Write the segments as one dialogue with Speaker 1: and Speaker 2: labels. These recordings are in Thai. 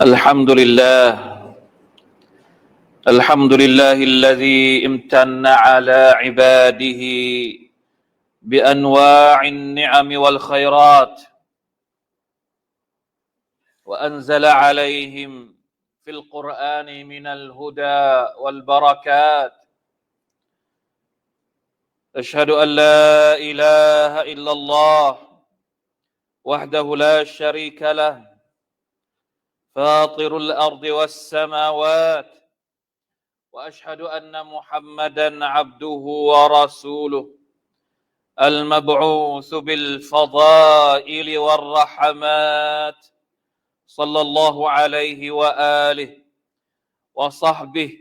Speaker 1: الحمد لله الحمد لله الذي امتن على عباده بأنواع النعم والخيرات وأنزل عليهم في القرآن من الهدى والبركات. أشهد أن لا إله إلا الله وحده لا شريك له فاطر الأرض والسماوات وأشهد أن محمدا عبده ورسوله المبعوث بالفضائل والرحمات صلى الله عليه وآله وصحبه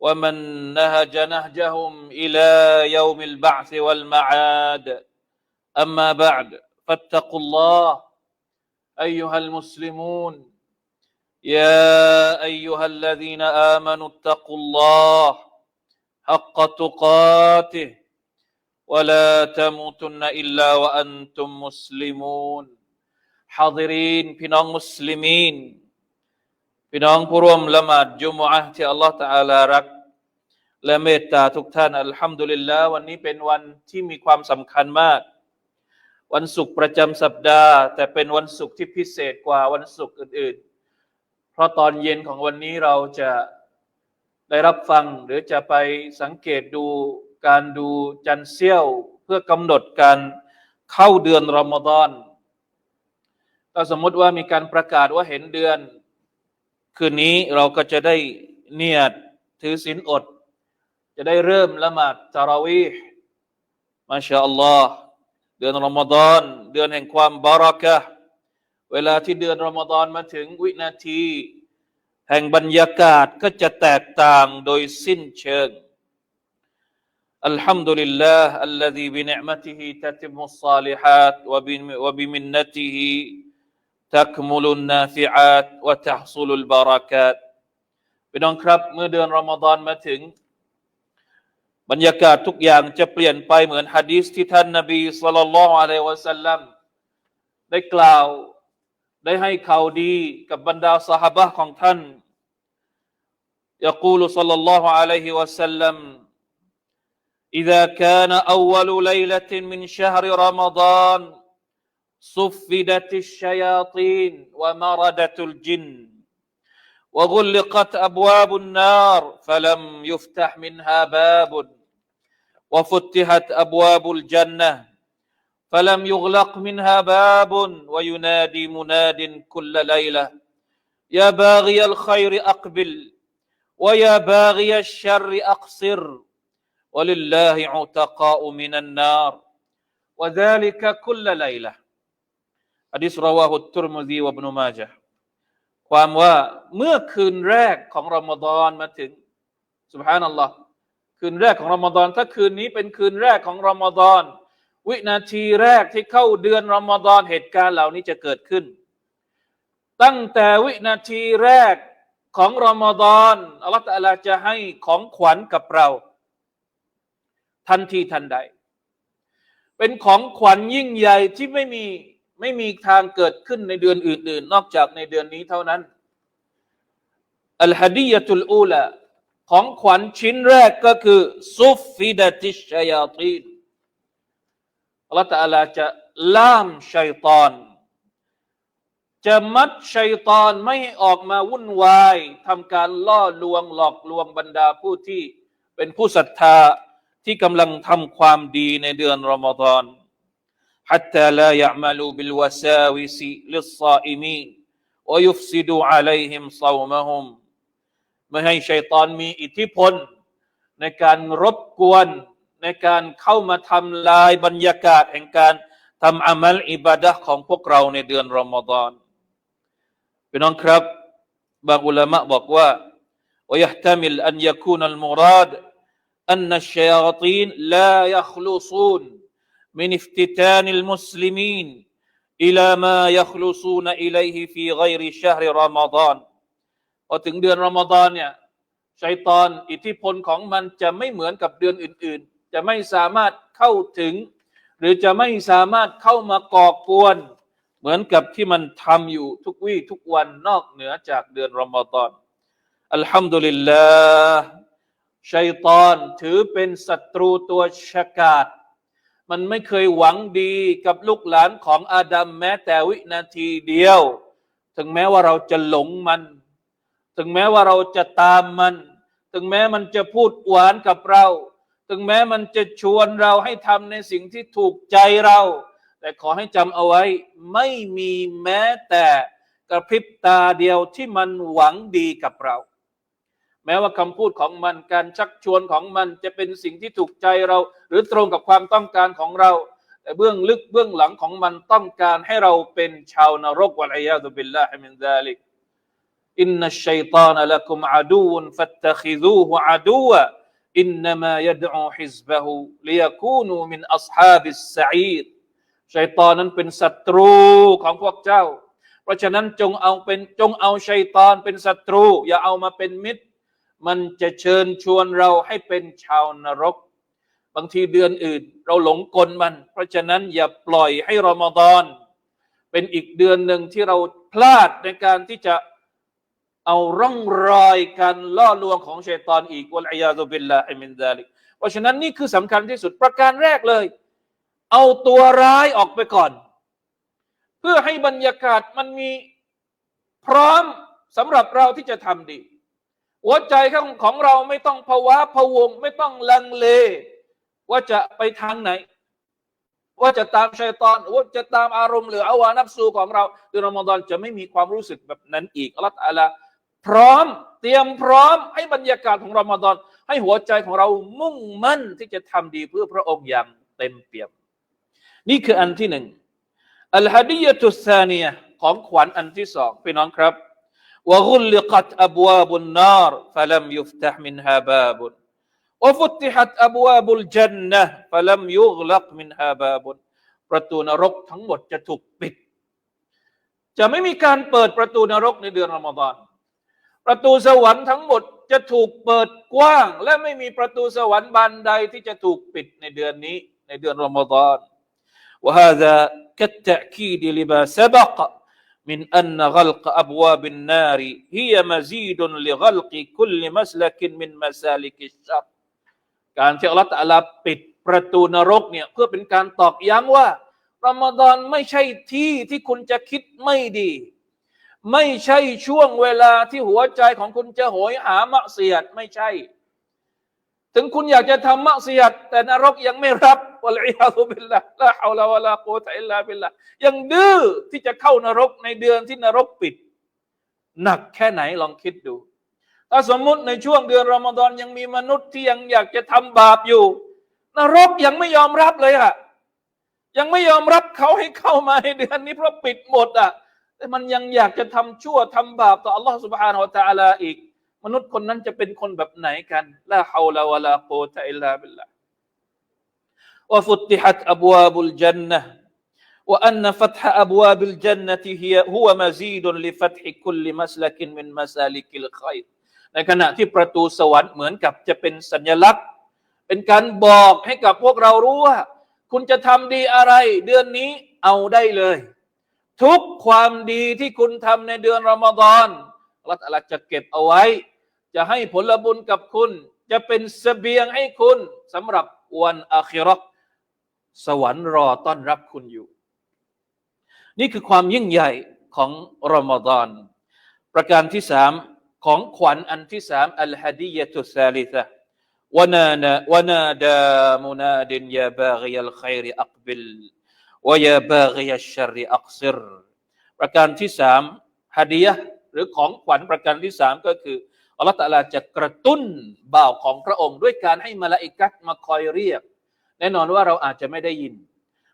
Speaker 1: ومن نهج نهجهم إلى يوم البعث والمعاد. أما بعد فاتقوا الله أيها المسلمون. يا ايها الذين امنوا اتقوا الله حق تقاته ولا تموتن الا وانتم مسلمون حاضرين พี่น้องมุสลิมีนพี่น้องผู้ร่วมละหมาดจุมอะห์ที่อัลลอฮฺตะอาลารัก และเมตตาทุกท่านอัลฮัมดุลิลลาห์วันนี้เป็นวันที่มีความสำคัญมาก วันศุกร์ประจำสัปดาห์ แต่เป็นวันศุกร์ที่พิเศษกว่าวันศุกร์อื่น ๆ เพ ราะตอนเย็นของวันนี้เราจะได้รับฟังหรือจะไปสังเกตดูการดูจันเสี้ยวเพื่อกำหนดการเข้าเดือนรอมฎอนก็สมมติว่ามีการประกาศว่าเห็นเดือน คืนนี้เราก็จะได้เนียดถือศีลอด จะได้เริ่มละหมาดตาราวีห์มาชาอัลลอฮ์เดือนรอมฎอนเดือนแห่งความบารักะ์ เวลาที่เดือนรอมฎอนมาถึงวินาที แห่งบรรยากาศก็จะแตกต่างโดยสิ้นเชิง الحمد لله الذي بنعمته تتم الصالحات وبم- وبمنته تكمل النافعات وتحصل البركات พี่น้องครับเมื่อเดือนรอมฎอนมาถึง บรรยากาศทุกอย่างจะเปลี่ยนไปเหมือนฮะดีษที่ท่านนบีสุลต่านละฮ์อะลัยฮิวะสัลลัมได้กล่าว ได้ให้ข่าวดีกับบรรดาสหบะห์ของท่าน يقول صلى الله عليه وسلم إذا كان أول ليلة من شهر رمضان صفدت الشياطين ومردت الجن وغلقت أبواب النار فلم يفتح منها باب وفتحت أبواب الجنة فلم يغلق منها باب وينادي مناد كل ليلة يا باغي الخير أقبل ويا باغي الشر أقصر ولله عتقاء من النار وذلك كل ليلة حديث رواه الترمذي وابن ماجه ความว่าเมื่อคืนแรกของรอมฎอนมาถึงสุบฮานัลลอฮ์คืนแรกของรอมฎอนถ้าคืนนี้เป็นคืนแรกของรอมฎอน วินาทีแรกที่เข้าเดือนรอมฎอนเหตุการณ์เหล่านี้จะเกิดขึ้น ตั้งแต่วินาทีแรกของรอมฎอนอัลลอฮฺตะลาจะให้ของขวัญกับเรา ทันทีทันใด เป็นของขวัญยิ่งใหญ่ที่ไม่มีไม่มีทางเกิดขึ้นในเดือนอื่น ๆ นอกจากในเดือนนี้เท่านั้นอัลฮดียะตุลอูลาของขวัญชิ้นแรกก็คือซุฟฟิดะติชยาตีน อัลลอฮฺตะอาลาจะล่ามชัยตอน จะมัดชัยตอนไม่ให้ออกมาวุ่นวายทำการล่อลวงหลอกลวงบรรดาผู้ที่เป็นผู้ศรัทธาที่กำลังทำความดีในเดือนรอมฎอน حتى لا يعملوا بالوساوس للصائمين ويفسدوا عليهم صومهم ไม่ให้ชัยตอนมีอิทธิพล ในการรบกวน ในการเข้ามาทำลายบรรยากาศแห่งการทำอามัลอิบาดะห์ของพวกเราในเดือนรอมฎอนพี่น้องครับ บางอุลามะบอกว่า ويحتمل أن يكون المراد أن الشياطين لا يخلصون من افتتان المسلمين إلى ما يخلصون إليه في غير شهر رمضان พอถึงเดือนรอมฎอนเนี่ยชัยตอนอิทธิพลของมันจะไม่เหมือนกับเดือนอื่น ๆ จะไม่สามารถเข้าถึง หรือจะไม่สามารถเข้ามาก่อกวน เหมือนกับที่มันทำอยู่ทุกวี่ทุกวันนอกเหนือจากเดือนรอมฎอนอัลฮัมดุลิลลาห์ชัยตอนถือเป็นศัตรูตัวฉกาจมันไม่เคยหวังดีกับลูกหลานของอาดัมแม้แต่วินาทีเดียว ถึงแม้ว่าเราจะหลงมัน ถึงแม้ว่าเราจะตามมัน ถึงแม้มันจะพูดหวานกับเรา ถึงแม้มันจะชวนเราให้ทำในสิ่งที่ถูกใจเรา แต่ขอให้จำเอาไว้ ไม่มีแม้แต่กระพริบตาเดียวที่มันหวังดีกับเรา แม้ว่าคำพูดของมันการชักชวนของมันจะเป็นสิ่งที่ถูกใจเรา หรือตรงกับความต้องการของเรา แต่เบื้องลึกเบื้องหลังของมันต้องการให้เราเป็นชาวนรกวะลัยยาตุบิลลาฮิมินซาลิกอินนัชชัยฏานะละกุมอาดูนฟัตตคิซูฮุอาดูวะ อินนามายดอูฮิซบะฮูลิยคูนูมินอัศฮาบิสซะอีดชัยฏอนนั้นเป็นศัตรูของพวกเจ้า เพราะฉะนั้นจงเอาเป็นจงเอาชัยฏอนเป็นศัตรู อย่าเอามาเป็นมิตร มันจะเชิญชวนเราให้เป็นชาวนรก บางทีเดือนอื่น เราหลงกลมัน เพราะฉะนั้นอย่าปล่อยให้รอมฎอน เป็นอีกเดือนหนึ่งที่เราพลาดในการที่จะ เอาร่องรอยการล่อลวงของชัยตอนอีกวะลัยาตุบิลลาฮิมินซาลิกเพราะฉะนั้นนี่คือสำคัญที่สุดประการแรกเลย เอาตัวร้ายออกไปก่อน เพื่อให้บรรยากาศมันมีพร้อมสำหรับเราที่จะทำดี หัวใจของของเราไม่ต้องภาวะพวง ไม่ต้องลังเล ว่าจะไปทางไหน ว่าจะตามชัยตอนว่าจะตามอารมณ์หรืออาวานับสูของเราเดือนรอมฎอนจะไม่มีความรู้สึกแบบนั้นอีกอัลลอฮฺตะอาลา พร้อมเตรียมพร้อมให้บรรยากาศของรอมฎอนให้หัวใจของเรามุ่งมั่นที่จะทำดีเพื่อพระองค์อย่างเต็มเปี่ยม นี่คืออันที่หนึ่งอัลฮะดียะตุสานียของขวัญอันที่สองพี่น้องครับวะกุลิกัตอับวาบุนนารฟะลัมยุฟตะห์มินฮาบาบุนวะฟุติฮัตอับวาบุลจันนะฟะลัมยุกลักมินฮาบาบุนประตูนรกทั้งหมดจะถูกปิด จะไม่มีการเปิดประตูนรกในเดือนรอมฎอน ประตูสวรรค์ทั้งหมดจะถูกเปิดกว้าง และไม่มีประตูสวรรค์บานใดที่จะถูกปิดในเดือนนี้ ในเดือนรอมฎอน وهذا كالتأكيد لما سبق من أن غلق أبواب النار هي مزيد لغلق كل مسلك من مسالك الشر การที่อัลลอฮฺตะอาลาปิดประตูนรกเนี่ยเพื่อเป็นการตอกย้ำว่ารอมฎอนไม่ใช่ที่ที่คุณจะคิดไม่ดี ไม่ใช่ช่วงเวลาที่หัวใจของคุณจะโหยหามะเสียดไม่ใช่ ถึงคุณอยากจะทำมะเสียด แต่นรกยังไม่รับวะลัยยาตุบิลละลาฮาวลาวะลากุวะตะอิลลาบิลละยังดื้อที่จะเข้านรกในเดือนที่นรกปิด หนักแค่ไหนลองคิดดู ถ้าสมมุติในช่วงเดือนรอมฎอนยังมีมนุษย์ที่ยังอยากจะทำบาปอยู่ นรกยังไม่ยอมรับเลยอะยังไม่ยอมรับเขาให้เข้ามาในเดือนนี้เพราะปิดหมดอะ แต่มันยังอยากจะทำชั่วทำบาปต่อ Allah سبحانه และ تعالى อีก มนุษย์คนนั้นจะเป็นคนแบบไหนกันลาฮาวลาวะลาโกตะอิลลาบิลลา وفتحت أبواب الجنة وأن فتح أبواب الجنة هي هو مزيد لفتح كل مسلك من مسالك الخير ในขณะที่ประตูสวรรค์เหมือนกับจะเป็นสัญลักษณ์ เป็นการบอกให้กับพวกเรารู้ว่า คุณจะทำดีอะไร เดือนนี้เอาได้เลย ทุกความดีที่คุณทำในเดือนรอมฎอนอัลลอฮฺจะเก็บเอาไว้ จะให้ผลบุญกับคุณ จะเป็นเสบียงให้คุณสำหรับวันอาคิราะห์สวรรค์รอต้อนรับคุณอยู่ นี่คือความยิ่งใหญ่ของรอมฎอนประการที่สามของขวัญอันที่สามอัลฮะดียะตุซาลิซะวนาวนาดามุนาดินยาบาริยัลขัยริอักบิล วายาบาริยชรีอักซิรประการที่สามฮัดียะหรือของขวัญประการที่สามก็คืออัลลอฮฺตลาจะกระตุ้นบ่าวของพระองค์ ด้วยการให้มาลาอิกัดมาคอยเรียก แน่นอนว่าเราอาจจะไม่ได้ยิน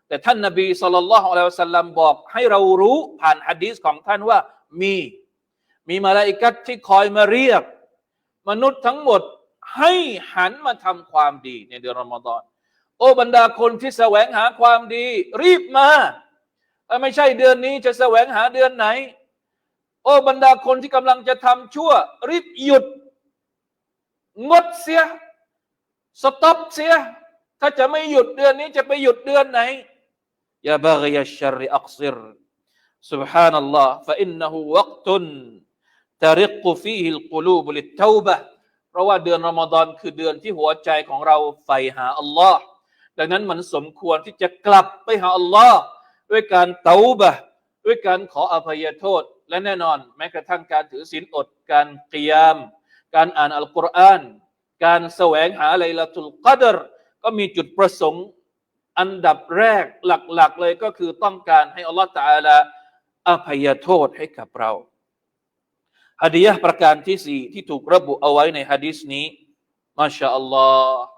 Speaker 1: แต่ท่านนาบีสุลต่านละฮ์อัลสลัมบอกให้เรารู้ผ่านฮะดีสของท่านว่ามี มีมาลาอิกัดที่คอยมาเรียก มนุษย์ทั้งหมดให้หันมาทำความดีในเดือนรอมฎอน โอ้บรรดาคนที่แสวงหาความดี รีบมาเอ้ยไม่ใช่เดือนนี้จะแสวงหาเดือนไหน โอ้บรรดาคนที่กำลังจะทำชั่ว รีบหยุด งดเสีย สต็อปเสีย ถ้าจะไม่หยุดเดือนนี้จะไปหยุดเดือนไหนยาบากียชริอักซิร سبحان الله فإنه وقت ترق فيه القلوب للتوبة เพราะว่าเดือนรอมฎอนคือเดือนที่หัวใจของเราใฝ่หาอัลลอฮ์ ดังนั้นมันสมควรที่จะกลับไปหาอัลลอฮ์ด้วยการเตาบะด้วยการขออภัยโทษ และแน่นอน แม้กระทั่งการถือศีลอด การเกิยม การอ่านอัลกุรอานการแสวงหาไลลาตุลกัดรก็มีจุดประสงค์อันดับแรกหลักๆ เลยก็คือต้องการให้อัลลอฮฺตะอาลาอภัยโทษให้กับเราฮะดียะประการที่สี่ที่ถูกระบุเอาไว้ในฮะดีษนี้มาชาอัลลอฮ์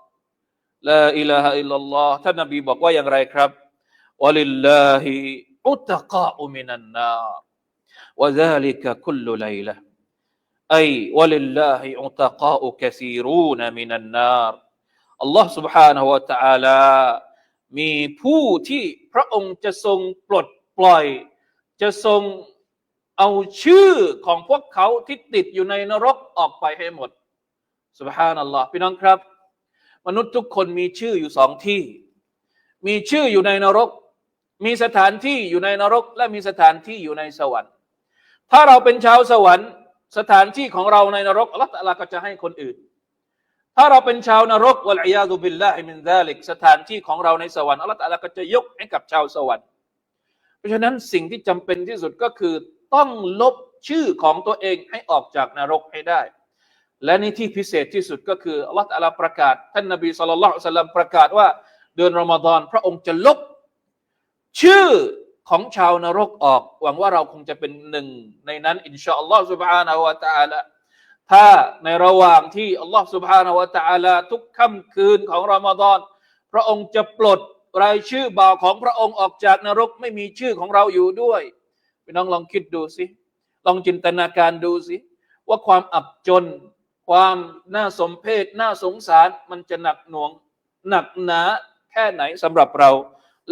Speaker 1: ลาอิลาฮะอิลลัลลอฮ์ท่านนบีบอกว่าอย่างไรครับวะลิลลาฮิอุตะกาอุมินันนาร وذلك كل ليلة أي ولله عتقاء كثيرون من النار อัลลอฮ์ سبحانه และ تعالى มีผู้ที่พระองค์จะทรงปลดปล่อย จะทรงเอาชื่อของพวกเขาที่ติดอยู่ในนรกออกไปให้หมด سبحان อัลลอฮ์พี่น้องครับ มนุษย์ทุกคนมีชื่ออยู่สองที่ มีชื่ออยู่ในนรก มีสถานที่อยู่ในนรก และมีสถานที่อยู่ในสวรรค์ ถ้าเราเป็นชาวสวรรค์สถานที่ของเราในนรกอัลลอฮฺตะอาลาก็จะให้คนอื่น ถ้าเราเป็นชาวนรกวะลัยาดุบิลลาฮิมินซาลิกสถานที่ของเราในสวรรค์อัลลอฮฺตะอาลาก็จะยกให้กับชาวสวรรค์ เพราะฉะนั้นสิ่งที่จำเป็นที่สุดก็คือต้องลบชื่อของตัวเองให้ออกจากนรกให้ได้ และนี่ที่พิเศษที่สุดก็คืออัลลอฮฺอัลลประกาศ ท่านนบีสุลต่านสัลลัประกาศว่า เดือนรอมฎอนพระองค์จะลบ ชื่อของชาวนรกออก หวังว่าเราคงจะเป็นหนึ่งในนั้นอินชาอัลลอฮฺสุบฮานาวะตาละถ้าในระหว่างที่อัลลอฮฺสุบฮานาวะตาละทุกค่ำคืนของรอมฎอนพระองค์จะปลดรายชื่อบ่าวของพระองค์ออกจากนรกไม่มีชื่อของเราอยู่ด้วยพี่น้องลองคิดดูสิลองจินตนาการดูสิว่าความอับจน ความน่าสมเพชน่าสงสารมันจะหนักหน่วง หนักหนาแค่ไหนสำหรับเรา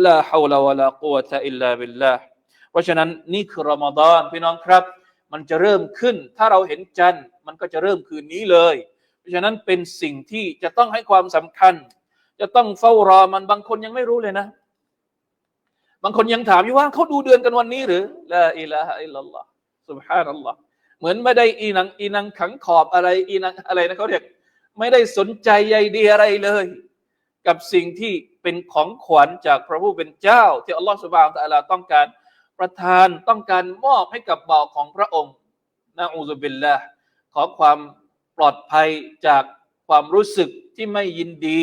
Speaker 1: ลาฮาวลาวะลากุวะตะอิลลาบิลลาห์เพราะฉะนั้นนี่คือรอมฎอนพี่น้องครับ มันจะเริ่มขึ้น ถ้าเราเห็นจันทร์มันก็จะเริ่มคืนนี้เลย เพราะฉะนั้นเป็นสิ่งที่จะต้องให้ความสำคัญ จะต้องเฝ้ารอมันบางคนยังไม่รู้เลยนะ บางคนยังถามอยู่ว่าเขาดูเดือนกันวันนี้หรือละอิลาฮะอิลลัลลอฮ์ سبحان อัลลอฮ์ เหมือนไม่ได้อีนังอีนังขังขอบอะไรอีนังอะไรนะเขาเรียกไม่ได้สนใจใยดีอะไรเลย กับสิ่งที่เป็นของขวัญจากพระผู้เป็นเจ้า ที่อัลลอฮฺสุบานตะลาต้องการประทานต้องการมอบให้กับบ่าวของพระองค์นะอูซุบิลละขอความปลอดภัยจากความรู้สึกที่ไม่ยินดี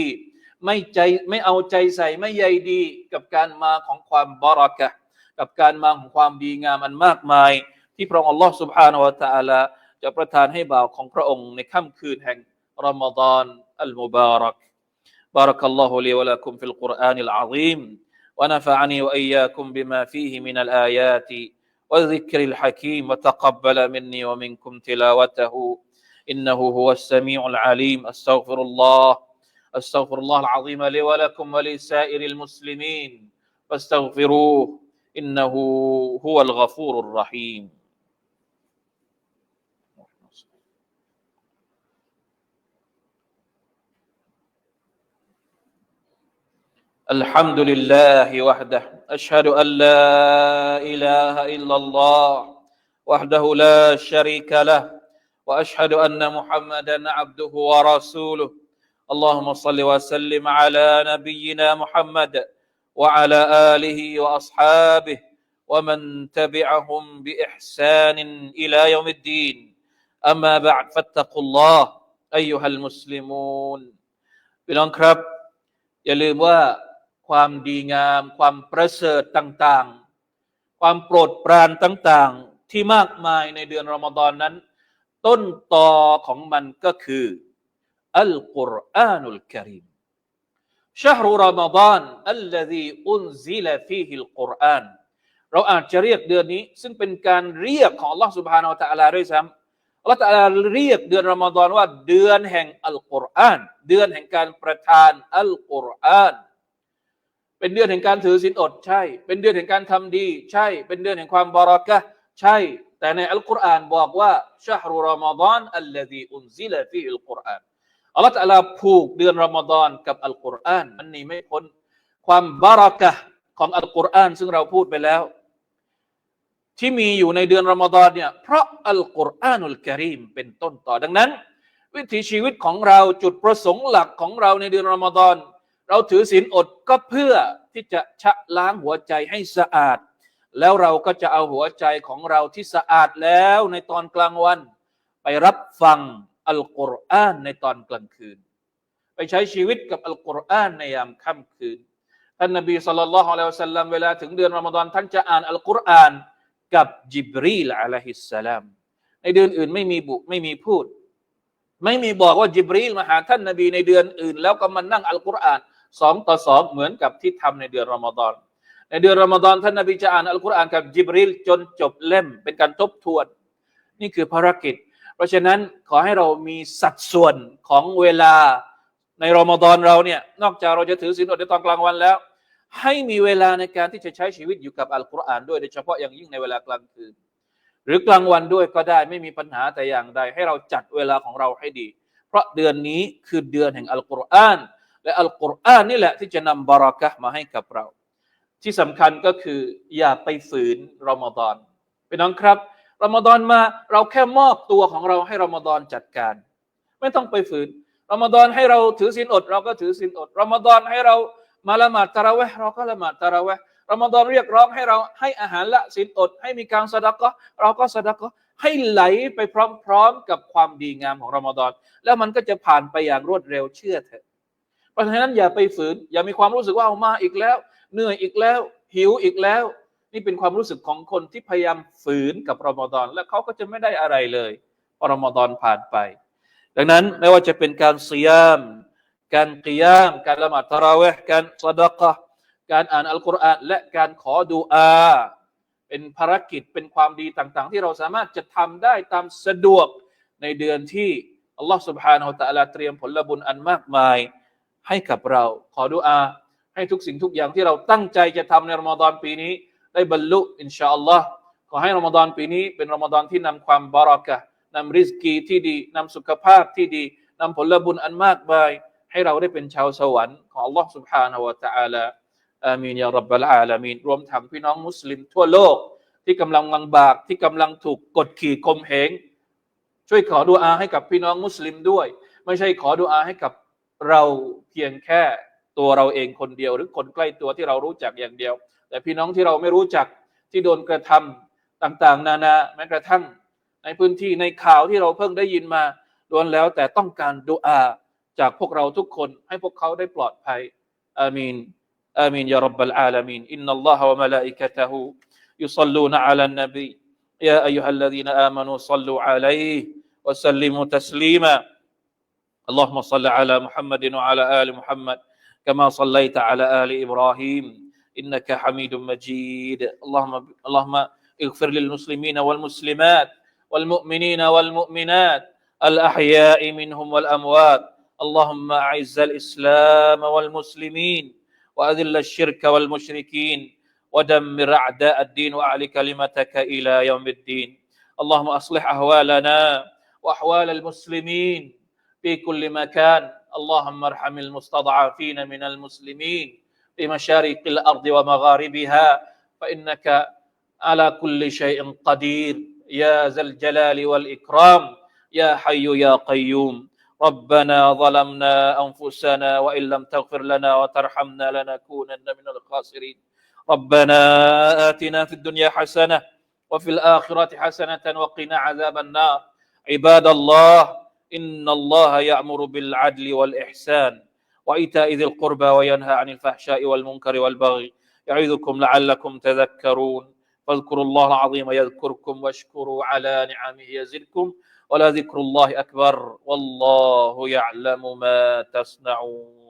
Speaker 1: ไม่ใจไม่เอาใจใส่ไม่ใยดี กับการมาของความบรักะกับการมาของความดีงามอันมากมาย ที่พระองค์อัลลอฮฺ سبحانه และ تعالى จะประทานให้บ่าวของพระองค์ในค่ำคืนแห่งรอมฎอนอัลมุบารัก بارك الله لي ولكم في القرآن العظيم ونفعني وإياكم بما فيه من الآيات والذكر الحكيم وتقبل مني ومنكم تلاوته إنه هو السميع العليم أستغفر الله أستغفر الله العظيم لي ولكم ولسائر المسلمين فاستغفروه إنه هو الغفور الرحيم الحمد لله وحده أشهد أن لا إله إلا الله وحده لا شريك له وأشهد أن محمدا عبده ورسوله. اللهم صل وسلم على نبينا محمد وعلى آله وأصحابه ومن تبعهم بإحسان إلى يوم الدين. أما بعد فاتقوا الله أيها المسلمون. พี่น้องครับอย่าลืมว่า ความดีงาม ความประเสริฐต่างๆ ความโปรดปรานต่างๆ ที่มากมายในเดือนรอมฎอนนั้น ต้นตอของมันก็คือ อัลกุรอานุลกิริม شهر رمضان الذي أنزل فيه القرآن เราอาจจะเรียกเดือนนี้ ซึ่งเป็นการเรียกของ Allah سبحانه และ تعالى ด้วยซ้ำ Allah تعالى เรียกเดือนรอมฎอนว่า เดือนแห่งอัลกุรอานเดือนแห่งการประทานอัลกุรอาน เป็นเดือนแห่งการถือศีลอดใช่ เป็นเดือนแห่งการทำดี ใช่ เป็นเดือนแห่งความบารักะใช่ แต่ในอัลกุรอานบอกว่าชะฮรุรอมฎอนอัลลซีอุนซิลฟีอัลกุรอานอัลลอฮฺตะอาลาผูกเดือนรอมฎอนกับอัลกุรอานมันนี่ไม่พ้นความบารักะของอัลกุรอานซึ่งเราพูดไปแล้ว ที่มีอยู่ในเดือนรอมฎอนเนี่ยเพราะอัลกุรอานุลกิริมเป็นต้นต่อดังนั้น วิถีชีวิตของเราจุดประสงค์หลักของเราในเดือนรอมฎอน เราถือศีลอดก็เพื่อที่จะชะล้างหัวใจให้สะอาด แล้วเราก็จะเอาหัวใจของเราที่สะอาดแล้วในตอนกลางวัน ไปรับฟังอัลกุรอานในตอนกลางคืน ไปใช้ชีวิตกับอัลกุรอานในยามค่ำคืนท่านนบีสุลต่านละฮ์อะลัยฮิวะสัลลัมเวลาถึงเดือนรอมฎอนท่านจะอ่านอัลกุรอานกับจิบรีลอะลัยฮิสสลามในเดือนอื่นไม่มีบุไม่มีพูด ไม่มีบอกว่าจิบรีลมาหาท่านนบีในเดือนอื่น แล้วก็มานั่งอัลกุรอาน สองต่อสองเหมือนกับที่ทำในเดือนรอมฎอนในเดือนรอมฎอนท่านนบีจะอ่านอัลกุรอานกับจิบรีลจนจบเล่ม เป็นการทบทวน นี่คือภารกิจ เพราะฉะนั้นขอให้เรามีสัดส่วนของเวลาในรอมฎอนเราเนี่ยนอกจากเราจะถือศีลอดในตอนกลางวันแล้ว ให้มีเวลาในการที่จะใช้ชีวิตอยู่กับอัลกุรอานด้วยโดยเฉพาะอย่างยิ่งในเวลากลางคืนหรือกลางวันด้วยก็ได้ไม่มีปัญหาแต่อย่างใด ให้เราจัดเวลาของเราให้ดี เพราะเดือนนี้คือเดือนแห่งอัลกุรอาน และอัลกุรอานนี่แหละที่จะนำบารักะมาให้กับเรา ที่สำคัญก็คือ อย่าไปฝืนรอมฎอนพี่น้องครับรอมฎอนมาเราแค่มอบตัวของเราให้รอมฎอนจัดการ ไม่ต้องไปฝืนรอมฎอนให้เราถือศีลอด เราก็ถือศีลอดรอมฎอนให้เรามาละหมาดตะระเวห์เราก็ละหมาดตะระเวห์รอมฎอนเรียกร้องให้เราให้อาหารละศีลอด ให้มีการสะดะก็เราก็สะดะก็ให้ไหลไปพร้อมๆกับความดีงามของรอมฎอนแล้วมันก็จะผ่านไปอย่างรวดเร็วเชื่อเถอะ เพราะฉะนั้นอย่าไปฝืน อย่ามีความรู้สึกว่าเอามาอีกแล้ว เหนื่อยอีกแล้ว หิวอีกแล้ว นี่เป็นความรู้สึกของคนที่พยายามฝืนกับรอมฎอนและเขาก็จะไม่ได้อะไรเลยพอรอมฎอนผ่านไป ดังนั้นไม่ว่าจะเป็นการเสียม การกิยาม การละหมาดตะเราะเวห์การสะดะกะห์การอ่านอัลกุรอานและการขอดูอา เป็นภารกิจเป็นความดีต่าง ๆ ที่เราสามารถจะทำได้ตามสะดวกในเดือนที่อัลลอฮฺ سبحانه และ تعالى เตรียมผลบุญอันมากมาย ให้กับเราขอดูอา ให้ทุกสิ่งทุกอย่างที่เราตั้งใจจะทำในรอมฎอนปีนี้ ได้บรรลุอินชาอัลลอฮ์ขอให้รอมฎอนปีนี้เป็นรอมฎอนที่นำความบารักะห์นำริสกีที่ดีนำสุขภาพที่ดีนำผลบุญอันมากมาย ให้เราได้เป็นชาวสวรรค์ของอัลลอฮ์ سبحانه และ تعالى อามีนยารับบลอาลามีนรวมทั้งพี่น้องมุสลิมทั่วโลก ที่กำลังลำบากที่กำลังถูกกดขี่ข่มเหงช่วยขอดุอาให้กับพี่น้องมุสลิมด้วย ไม่ใช่ขอดุอาให้กับ เราเพียงแค่ตัวเราเองคนเดียวหรือคนใกล้ตัวที่เรารู้จักอย่างเดียว แต่พี่น้องที่เราไม่รู้จักที่โดนกระทำต่างๆ นานาแม้กระทั่ง ในพื้นที่ในข่าวที่เราเพิ่งได้ยินมาล้วนแล้วแต่ต้องการดุอาจากพวกเราทุกคนให้พวกเขาได้ปลอดภัยอามีนอามีนยารับบลอาลามีนอินนัลลอฮะวะมะลาอิกะตะฮูยุศ็ลลูนะอะลันนบียาอัยยูฮัลลซีนอามานูศ็ลลูอะลัยฮิวะสัลลิมุตัสลีมา اللهم صل على محمد وعلى آل محمد كما صليت على آل إبراهيم. إنك حميد مجيد. اللهم اللهم اغفر للمسلمين والمسلمات والمؤمنين والمؤمنات الأحياء منهم والأموات. اللهم أعز الإسلام والمسلمين وأذل الشرك والمشركين ودمر أعداء الدين وأعل كلمتك إلى يوم الدين. اللهم أصلح أهوالنا وأحوال المسلمين في كل مكان. اللهم ارحم المستضعفين من المسلمين في مشارق الأرض ومغاربها فإنك على كل شيء قدير. يا ذا الجلال والإكرام. يا حي يا قيوم. ربنا ظلمنا أنفسنا وإن لم تغفر لنا وترحمنا لنكونن من الخاسرين. ربنا آتنا في الدنيا حسنة وفي الآخرة حسنة وقنا عذاب النار. عباد الله ان الله يامر بالعدل والاحسان وايتاء ذي القربى وينهى عن الفحشاء والمنكر والبغي يعظكم لعلكم تذكرون فاذكروا الله العظيم يذكركم واشكروا على نعمه يزدكم ولذكر الله أكبر والله يعلم ما تصنعون